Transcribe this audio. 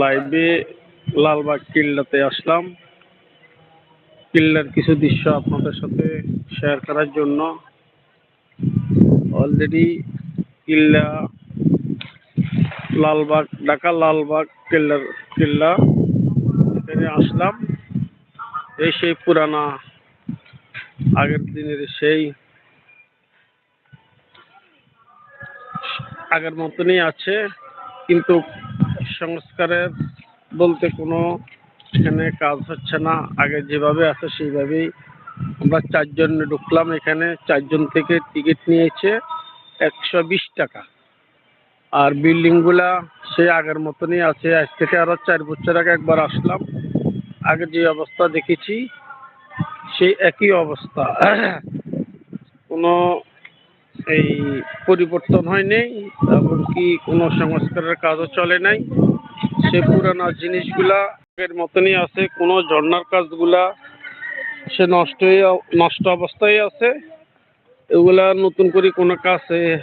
লাইভে লালবাগ কিল্লাতে আসলাম। কিল্লার কিছু দৃশ্য আপনাদের সাথে শেয়ার করার জন্য। অলরেডি কিল্লা, লালবাগ, ঢাকা লালবাগ কিল্লার কিল্লা এখানে আসলাম। এই সেই পুরানা, আগের দিনের সেই, আগের মতনই আছে। কিন্তু সংস্কারের বলতে কোনো এখানে কাজ হচ্ছে না। আগে যেভাবে আছে সেইভাবেই আমরা চারজন ঢুকলাম। এখানে চারজন থেকে টিকিট নিয়েছে একশো বিশ টাকা। আর বিল্ডিংগুলা সেই আগের মতনই আছে। আজ থেকে আরও চার বছর আগে একবার আসলাম। আগে যে অবস্থা দেখেছি, সেই একই অবস্থা। কোনো এই পরিবর্তন হয়নি এমনকি কোনো সংস্কারের কাজও চলে নাই। সে পুরানো জিনিসগুলা আগের মতনই আছে, কোনো ঝর্ণার কাজগুলা সে নষ্ট নষ্ট অবস্থায় আছে। এগুলা নতুন করে কোনো এ